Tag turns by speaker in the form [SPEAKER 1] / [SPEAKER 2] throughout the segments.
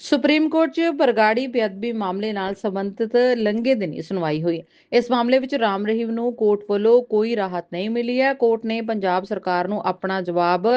[SPEAKER 1] Supreme court 'ਚ ਬਰਗਾੜੀ ਬੇਅਦਬੀ ਮਾਮਲੇ ਨਾਲ ਸੰਬੰਧਿਤ ਲੰਘੇ ਦਿਨੀ ਸੁਣਵਾਈ ਹੋਈ। ਇਸ ਮਾਮਲੇ ਵਿੱਚ ਰਾਮ ਰਹੀਮ ਨੂੰ ਕੋਰਟ ਵੱਲੋਂ ਕੋਈ ਰਾਹਤ ਨਹੀਂ ਮਿਲੀ ਹੈ। ਕੋਰਟ ਨੇ ਪੰਜਾਬ ਸਰਕਾਰ ਨੂੰ ਆਪਣਾ ਜਵਾਬ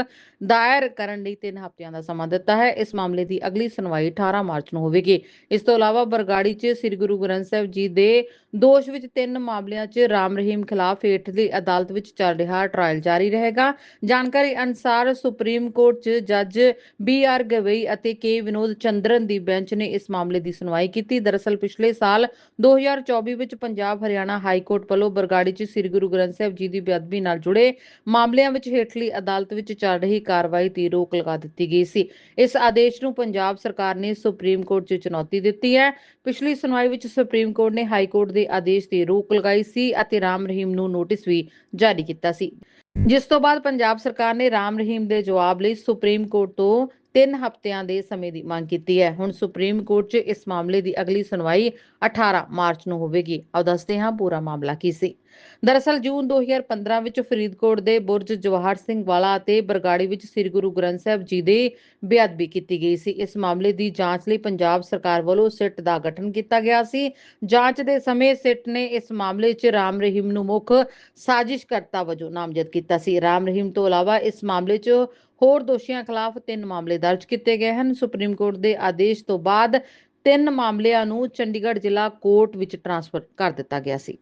[SPEAKER 1] ਦਾਇਰ ਕਰਨ ਲਈ 3 ਹਫ਼ਤਿਆਂ ਦਾ ਸਮਾਂ ਦਿੱਤਾ ਹੈ। ਇਸ ਮਾਮਲੇ ਦੀ ਅਗਲੀ ਸੁਣਵਾਈ 18 ਮਾਰਚ ਨੂੰ ਹੋਵੇਗੀ। ਇਸ ਤੋਂ ਇਲਾਵਾ ਬਰਗਾੜੀ 'ਚ ਸ੍ਰੀ ਗੁਰੂ ਗ੍ਰੰਥ ਸਾਹਿਬ ਜੀ ਦੇ ਦੋਸ਼ ਵਿੱਚ ਤਿੰਨ ਮਾਮਲਿਆਂ 'ਚ ਰਾਮ ਰਹੀਮ ਖਿਲਾਫ ਹੇਠਲੀ ਅਦਾਲਤ ਵਿੱਚ ਚੱਲ ਰਿਹਾ ਟ੍ਰਾਇਲ ਜਾਰੀ ਰਹੇਗਾ। ਜਾਣਕਾਰੀ ਅਨੁਸਾਰ ਸੁਪਰੀਮ ਕੋਰਟ 'ਚ ਜੱਜ ਬੀ ਆਰ ਗਵਈ ਅਤੇ ਕੇ ਵਿਨੋਦ ਚੰਦਰ ਚੰਦਰਨ ਦੀ ਬੈਂਚ ਨੇ ਇਸ ਮਾਮਲੇ ਦੀ ਸੁਣਵਾਈ ਕੀਤੀ। ਦਰਅਸਲ ਪਿਛਲੇ ਸਾਲ 2024 ਵਿੱਚ ਪੰਜਾਬ ਹਰਿਆਣਾ ਹਾਈ ਕੋਰਟ ਵੱਲੋਂ ਬਰਗਾੜੀ 'ਚ ਸ੍ਰੀ ਗੁਰੂ ਗ੍ਰੰਥ ਸਾਹਿਬ ਜੀ ਦੀ ਬੇਅਦਬੀ ਨਾਲ ਜੁੜੇ ਮਾਮਲਿਆਂ ਵਿੱਚ ਹੇਠਲੀ ਅਦਾਲਤ ਵਿੱਚ ਚੱਲ ਰਹੀ ਕਾਰਵਾਈ ਤੇ ਰੋਕ ਲਗਾ ਦਿੱਤੀ ਗਈ ਸੀ। ਇਸ ਆਦੇਸ਼ ਨੂੰ ਪੰਜਾਬ ਸਰਕਾਰ ਨੇ ਸੁਪਰੀਮ ਕੋਰਟ 'ਚ ਚੁਣੌਤੀ ਦਿੱਤੀ ਹੈ। ਪਿਛਲੀ ਸੁਣਵਾਈ ਵਿੱਚ ਸੁਪਰੀਮ ਕੋਰਟ ਨੇ ਹਾਈ ਕੋਰਟ ਦੇ ਆਦੇਸ਼ ਤੇ ਰੋਕ ਲਗਾਈ ਸੀ ਅਤੇ ਰਾਮ ਰਹੀਮ ਨੂੰ ਨੋਟਿਸ ਵੀ ਜਾਰੀ ਕੀਤਾ ਸੀ। ਜਿਸ ਤੋਂ ਬਾਅਦ ਪੰਜਾਬ ਸਰਕਾਰ ਨੇ ਰਾਮ ਰਹੀਮ ਦੇ ਜਵਾਬ ਲਈ ਸੁਪਰੀਮ ਕੋਰਟ ਤੋਂ 3 ਹਫ਼ਤਿਆਂ ਦੇ ਸਮੇਂ ਦੀ ਮੰਗ ਕੀਤੀ ਹੈ। ਹੁਣ ਸੁਪਰੀਮ ਕੋਰਟ 'ਚ ਇਸ ਮਾਮਲੇ ਦੀ ਅਗਲੀ ਸੁਣਵਾਈ 18 ਮਾਰਚ ਨੂੰ ਹੋਵੇਗੀ। ਆਓ ਦੱਸਦੇ ਹਾਂ ਪੂਰਾ ਮਾਮਲਾ ਕੀ ਸੀ। ਦਰਅਸਲ ਜੂਨ 2015 ਵਿੱਚ ਫਰੀਦਕੋਟ ਦੇ ਬੁਰਜ ਜਵਾਹਰ ਸਿੰਘ ਵਾਲਾ ਅਤੇ ਬਰਗਾੜੀ ਵਿੱਚ ਸ੍ਰੀ ਗੁਰੂ ਗ੍ਰੰਥ ਸਾਹਿਬ ਜੀ ਦੇ ਬੇਅਦਬੀ ਕੀਤੀ ਗਈ ਸੀ। ਇਸ ਮਾਮਲੇ ਦੀ ਜਾਂਚ ਲਈ ਪੰਜਾਬ ਸਰਕਾਰ ਵੱਲੋਂ ਸਿੱਟ ਦਾ ਗਠਨ ਕੀਤਾ ਗਿਆ ਸੀ। ਜਾਂਚ ਦੇ ਸਮੇਂ ਸਿੱਟ ਨੇ ਇਸ ਮਾਮਲੇ 'ਚ ਰਾਮ ਰਹੀਮ ਨੂੰ ਮੁੱਖ ਸਾਜ਼ਿਸ਼ਕਰਤਾ ਵਜੋਂ ਨਾਮਜ਼ਦ ਕੀਤਾ ਸੀ। ਰਾਮ ਰਹੀਮ ਤੋਂ ਇਲਾਵਾ ਇਸ ਮਾਮਲੇ 'ਚ ਹੋਰ ਦੋਸ਼ੀਆਂ ਖਿਲਾਫ ਤਿੰਨ ਮਾਮਲੇ ਦਰਜ ਕੀਤੇ ਗਏ ਹਨ। ਸੁਪਰੀਮ ਕੋਰਟ ਦੇ ਆਦੇਸ਼ ਤੋਂ ਬਾਅਦ ਤਿੰਨ ਮਾਮਲਿਆਂ ਨੂੰ ਚੰਡੀਗੜ੍ਹ ਜ਼ਿਲ੍ਹਾ ਕੋਰਟ ਵਿੱਚ ਟਰਾਂਸਫਰ ਕਰ ਦਿੱਤਾ ਗਿਆ ਸੀ।